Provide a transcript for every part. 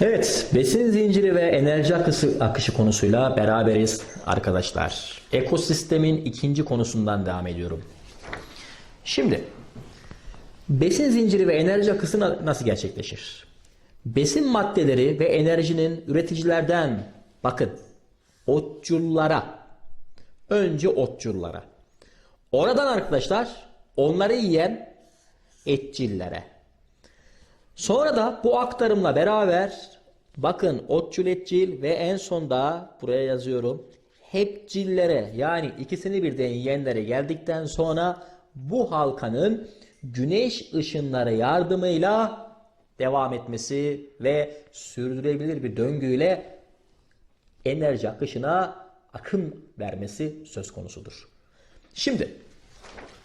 Evet, besin zinciri ve enerji akışı, akışı konusuyla beraberiz arkadaşlar. Ekosistemin ikinci konusundan devam ediyorum. Şimdi, besin zinciri ve enerji akışı na- nasıl gerçekleşir? Besin maddeleri ve enerjinin üreticilerden, bakın, otçullara, önce otçullara, oradan arkadaşlar onları yiyen etçillere, Sonra da bu aktarımla beraber bakın otçul etçil ve en sonda buraya yazıyorum hepcillere yani ikisini birden yiyenlere geldikten sonra bu halkanın güneş ışınları yardımıyla devam etmesi ve sürdürülebilir bir döngüyle enerji akışına akım vermesi söz konusudur. Şimdi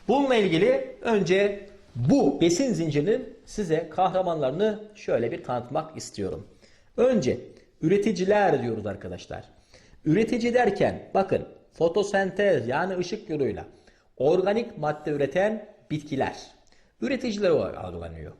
Bununla ilgili önce bu besin zincirinin size kahramanlarını şöyle bir tanıtmak istiyorum. Önce üreticiler diyoruz arkadaşlar. Üretici derken bakın fotosentez yani ışık yoluyla organik madde üreten bitkiler üreticiler algılanıyor.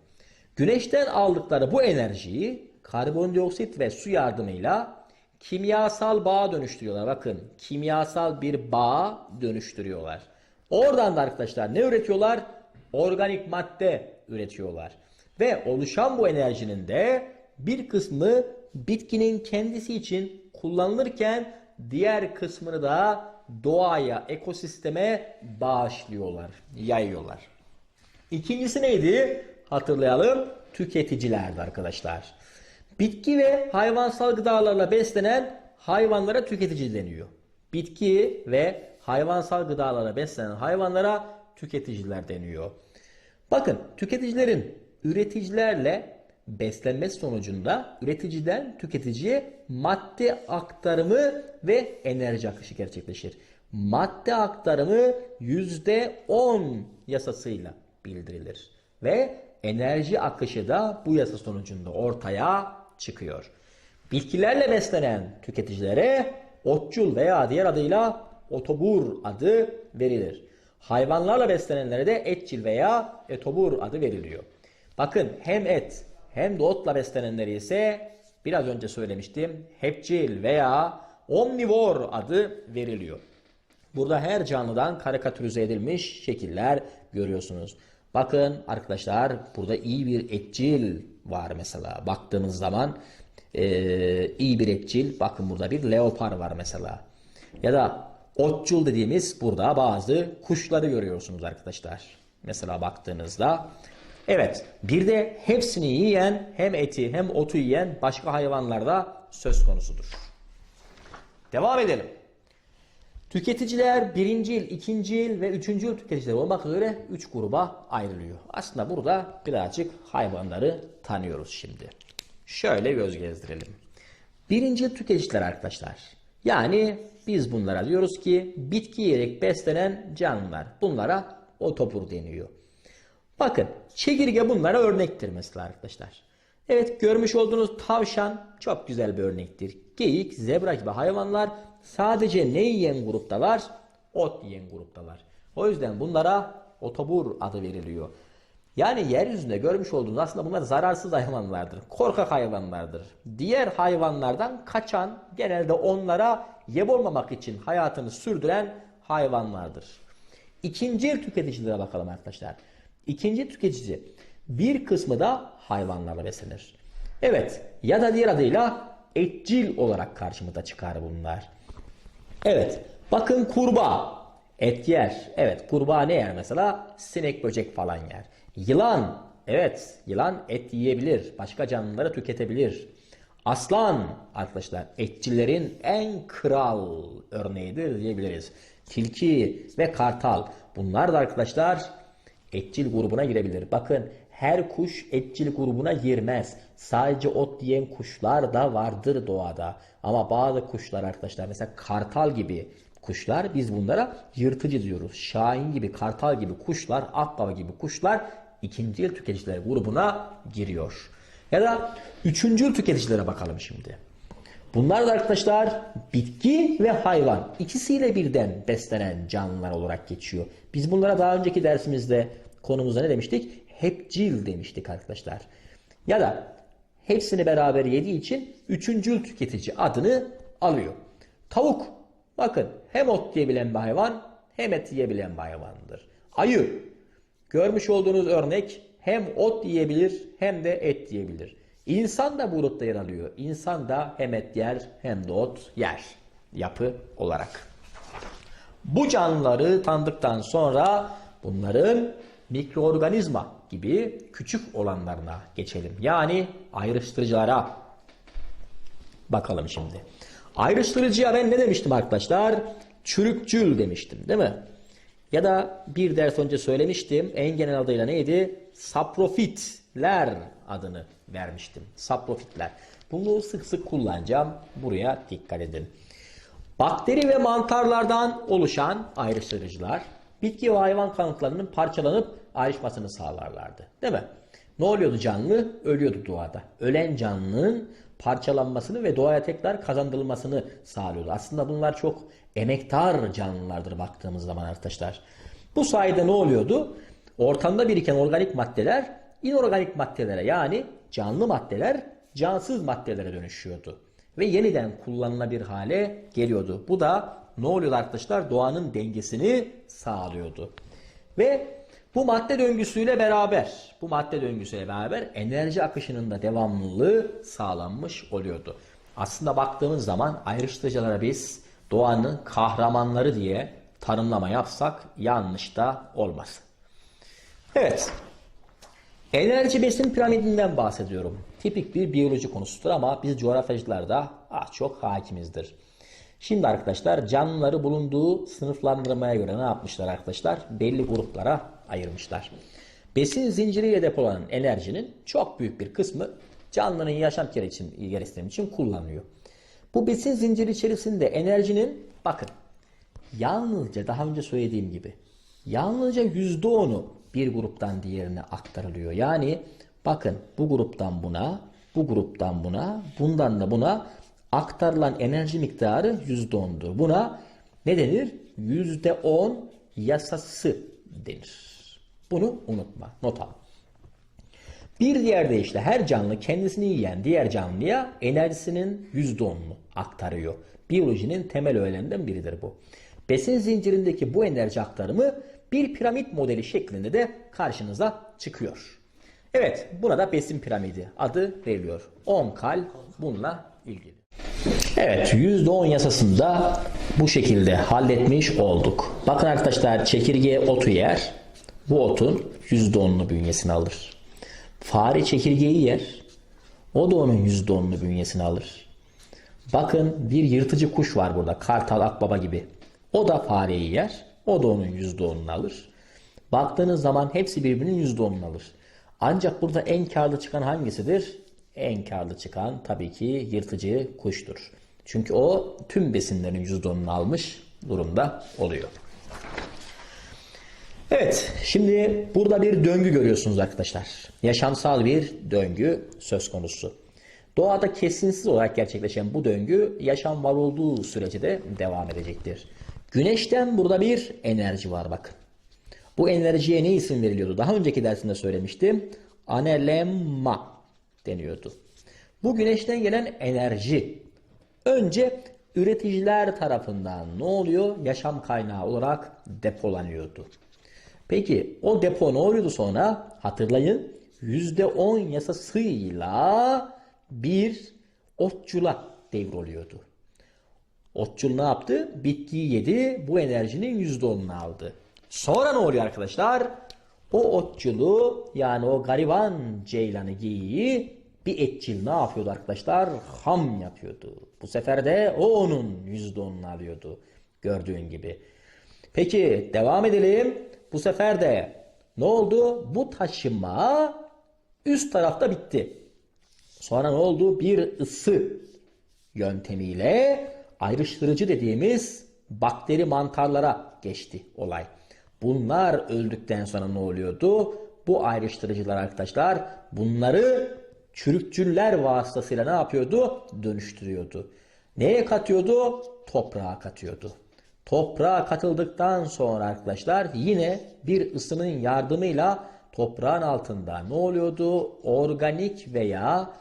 Güneşten aldıkları bu enerjiyi karbondioksit ve su yardımıyla kimyasal bağa dönüştürüyorlar. Bakın kimyasal bir bağa dönüştürüyorlar. Oradan da arkadaşlar ne üretiyorlar? Organik madde üretiyorlar. Ve oluşan bu enerjinin de bir kısmı bitkinin kendisi için kullanılırken diğer kısmını da doğaya, ekosisteme bağışlıyorlar, yayıyorlar. İkincisi neydi? Hatırlayalım. Tüketicilerdi arkadaşlar. Bitki ve hayvansal gıdalarla beslenen hayvanlara tüketici deniyor. Bitki ve hayvansal gıdalarla beslenen hayvanlara tüketiciler deniyor. Bakın tüketicilerin üreticilerle beslenmesi sonucunda üreticiden tüketiciye madde aktarımı ve enerji akışı gerçekleşir. Madde aktarımı %10 yasasıyla bildirilir ve enerji akışı da bu yasa sonucunda ortaya çıkıyor. Bitkilerle beslenen tüketicilere otçul veya diğer adıyla otobur adı verilir. Hayvanlarla beslenenlere de etçil veya etobur adı veriliyor. Bakın hem et hem de otla beslenenleri ise biraz önce söylemiştim hepçil veya omnivor adı veriliyor. Burada her canlıdan karikatürize edilmiş şekiller görüyorsunuz. Bakın arkadaşlar burada iyi bir etçil var mesela. Baktığınız zaman eee, iyi bir etçil. Bakın burada bir leopar var mesela. Ya da otçul dediğimiz burada bazı kuşları görüyorsunuz arkadaşlar. Mesela baktığınızda. Evet bir de hepsini yiyen hem eti hem otu yiyen başka hayvanlar da söz konusudur. Devam edelim. Tüketiciler birincil, ikincil ve üçüncül tüketiciler olmak üzere üç gruba ayrılıyor. Aslında burada birazcık hayvanları tanıyoruz şimdi. Şöyle göz gezdirelim. Birincil tüketiciler arkadaşlar. Yani biz bunlara diyoruz ki bitki yiyerek beslenen canlılar. Bunlara otopur deniyor. Bakın çekirge bunlara örnektir mesela arkadaşlar. Evet görmüş olduğunuz tavşan çok güzel bir örnektir. Geyik, zebra gibi hayvanlar sadece ne yiyen gruptalar? Ot yiyen gruptalar. O yüzden bunlara otobur adı veriliyor. Yani yeryüzünde görmüş olduğunuz aslında bunlar zararsız hayvanlardır. Korkak hayvanlardır. Diğer hayvanlardan kaçan genelde onlara yem olmamak için hayatını sürdüren hayvanlardır. İkinci tüketicilere bakalım arkadaşlar. İkinci tüketici bir kısmı da hayvanlarla beslenir. Evet ya da diğer adıyla etçil olarak karşımıza çıkar bunlar. Evet bakın kurbağa et yer. Evet kurbağa ne yer mesela? Sinek böcek falan yer. Yılan evet yılan et yiyebilir. Başka canlıları tüketebilir. Aslan arkadaşlar etçilerin en kral örneğidir diyebiliriz. Tilki ve kartal bunlar da arkadaşlar etçil grubuna girebilir. Bakın her kuş etçil grubuna girmez. Sadece ot yiyen kuşlar da vardır doğada. Ama bazı kuşlar arkadaşlar mesela kartal gibi kuşlar biz bunlara yırtıcı diyoruz. Şahin gibi, kartal gibi kuşlar, akbaba gibi kuşlar ikincil tüketiciler grubuna giriyor. Ya da üçüncül tüketicilere bakalım şimdi. Bunlar da arkadaşlar bitki ve hayvan ikisiyle birden beslenen canlılar olarak geçiyor. Biz bunlara daha önceki dersimizde konumuzda ne demiştik? Hepcil demiştik arkadaşlar. Ya da hepsini beraber yediği için üçüncül tüketici adını alıyor. Tavuk bakın hem ot yiyebilen bir hayvan hem et yiyebilen bir hayvandır. Ayı görmüş olduğunuz örnek hem ot yiyebilir hem de et yiyebilir. İnsan da bu grupta yer alıyor. İnsan da hem et yer hem de ot yer yapı olarak. Bu canlıları tanıdıktan sonra bunların mikroorganizma gibi küçük olanlarına geçelim. Yani ayrıştırıcılara bakalım şimdi. Ayrıştırıcıya ben ne demiştim arkadaşlar? Çürükçül demiştim değil mi? Ya da bir ders önce söylemiştim. En genel adıyla neydi? Saprofitler adını vermiştim. Saprofitler. Bunu sık sık kullanacağım. Buraya dikkat edin. Bakteri ve mantarlardan oluşan ayrıştırıcılar bitki ve hayvan kanıtlarının parçalanıp ayrışmasını sağlarlardı. Değil mi? Ne oluyordu canlı? Ölüyordu doğada. Ölen canlının parçalanmasını ve doğaya tekrar kazandırılmasını sağlıyordu. Aslında bunlar çok emektar canlılardır baktığımız zaman arkadaşlar. Bu sayede ne oluyordu? Ortamda biriken organik maddeler inorganik maddelere yani canlı maddeler cansız maddelere dönüşüyordu. Ve yeniden kullanılabilir hale geliyordu. Bu da ne oluyordu arkadaşlar? Doğanın dengesini sağlıyordu. Ve bu madde döngüsüyle beraber, bu madde döngüsüyle beraber enerji akışının da devamlılığı sağlanmış oluyordu. Aslında baktığımız zaman ayrıştırıcılara biz doğanın kahramanları diye tanımlama yapsak yanlış da olmaz. Evet. Enerji besin piramidinden bahsediyorum. Tipik bir biyoloji konusudur ama biz coğrafyacılar da az çok hakimizdir. Şimdi arkadaşlar canlıları bulunduğu sınıflandırmaya göre ne yapmışlar arkadaşlar? Belli gruplara ayırmışlar. Besin zinciriyle depolanan enerjinin çok büyük bir kısmı canlının yaşam gereksinimi için kullanılıyor. Bu besin zinciri içerisinde enerjinin bakın yalnızca daha önce söylediğim gibi yalnızca %10'u bir gruptan diğerine aktarılıyor. Yani bakın bu gruptan buna, bu gruptan buna, bundan da buna aktarılan enerji miktarı %10'dur. Buna ne denir? %10 yasası denir. Bunu unutma, not al. Bir diğer deyişle her canlı kendisini yiyen diğer canlıya enerjisinin %10'unu aktarıyor. Biyolojinin temel öğelerinden biridir bu. Besin zincirindeki bu enerji aktarımı bir piramit modeli şeklinde de karşınıza çıkıyor. Evet, buna da besin piramidi adı veriliyor. 10 kal bununla ilgili. Evet, %10 yasasında bu şekilde halletmiş olduk. Bakın arkadaşlar çekirge otu yer. Bu otun %10'unu bünyesine alır. Fare çekirgeyi yer. O da onun %10'unu bünyesine alır. Bakın bir yırtıcı kuş var burada. Kartal, akbaba gibi. O da fareyi yer. O da onun %10'unu alır. Baktığınız zaman hepsi birbirinin %10'unu alır. Ancak burada en karlı çıkan hangisidir? En karlı çıkan tabii ki yırtıcı kuştur. Çünkü o tüm besinlerin %10'unu almış durumda oluyor. Evet, şimdi burada bir döngü görüyorsunuz arkadaşlar. Yaşamsal bir döngü söz konusu. Doğada kesintisiz olarak gerçekleşen bu döngü yaşam var olduğu sürece de devam edecektir. Güneşten burada bir enerji var bakın. Bu enerjiye ne isim veriliyordu? Daha önceki dersinde söylemiştim. Anelemma deniyordu. Bu güneşten gelen enerji önce üreticiler tarafından ne oluyor? Yaşam kaynağı olarak depolanıyordu. Peki o depo ne oluyordu sonra? Hatırlayın %10 yasasıyla bir otçula devroluyordu. Otçul ne yaptı? Bitkiyi yedi. Bu enerjinin %10'unu aldı. Sonra ne oluyor arkadaşlar? O otçulu yani o gariban ceylanı giyi bir etçil ne yapıyordu arkadaşlar? Ham yapıyordu. Bu sefer de o onun %10'unu alıyordu. Gördüğün gibi. Peki devam edelim. Bu sefer de ne oldu? Bu taşıma üst tarafta bitti. Sonra ne oldu? Bir ısı yöntemiyle ayrıştırıcı dediğimiz bakteri mantarlara geçti olay. Bunlar öldükten sonra ne oluyordu? Bu ayrıştırıcılar arkadaşlar bunları çürükçüller vasıtasıyla ne yapıyordu? Dönüştürüyordu. Neye katıyordu? Toprağa katıyordu. Toprağa katıldıktan sonra arkadaşlar yine bir ısının yardımıyla toprağın altında ne oluyordu? Organik veya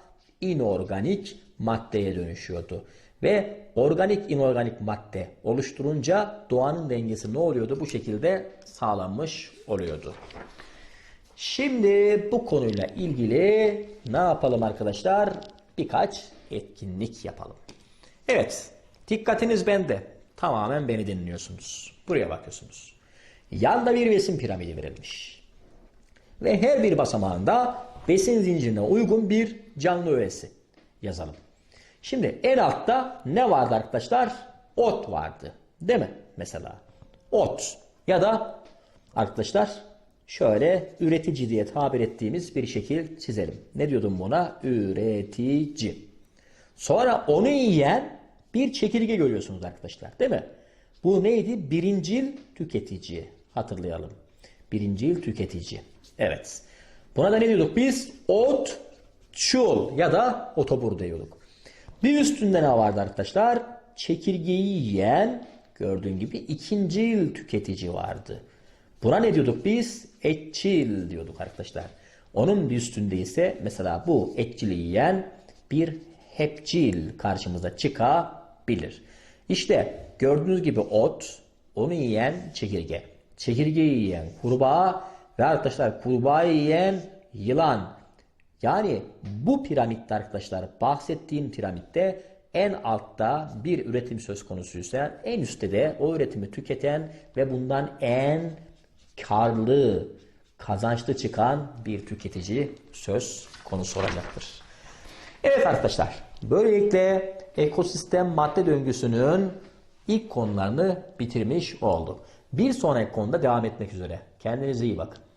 inorganik maddeye dönüşüyordu. Ve organik inorganik madde oluşturunca doğanın dengesi ne oluyordu? Bu şekilde sağlanmış oluyordu. Şimdi bu konuyla ilgili ne yapalım arkadaşlar? Birkaç etkinlik yapalım. Evet, dikkatiniz bende. Tamamen beni dinliyorsunuz. Buraya bakıyorsunuz. Yanda bir besin piramidi verilmiş. Ve her bir basamağında besin zincirine uygun bir canlı öğesi yazalım. Şimdi en altta ne vardı arkadaşlar? Ot vardı. Değil mi? Mesela ot ya da arkadaşlar şöyle üretici diye tabir ettiğimiz bir şekil çizelim. Ne diyordum buna? Üretici. Sonra onu yiyen bir çekirge görüyorsunuz arkadaşlar değil mi? Bu neydi? Birincil tüketici. Hatırlayalım. Birincil tüketici. Evet. Buna da ne diyorduk biz? Ot, çul ya da otobur diyorduk. Bir üstünde ne vardı arkadaşlar? Çekirgeyi yiyen gördüğün gibi ikincil tüketici vardı. Buna ne diyorduk biz? Etçil diyorduk arkadaşlar. Onun bir üstünde ise mesela bu etçili yiyen bir hepçil karşımıza çıkabilir. İşte gördüğünüz gibi ot, onu yiyen çekirge. Çekirgeyi yiyen kurbağa ve arkadaşlar kurbağayı yiyen yılan. Yani bu piramitte arkadaşlar bahsettiğim piramitte en altta bir üretim söz konusuysa en üstte de o üretimi tüketen ve bundan en karlı, kazançlı çıkan bir tüketici söz konusu olacaktır. Evet arkadaşlar, böylelikle ekosistem madde döngüsünün ilk konularını bitirmiş olduk. Bir sonraki konuda devam etmek üzere. Kendinize iyi bakın.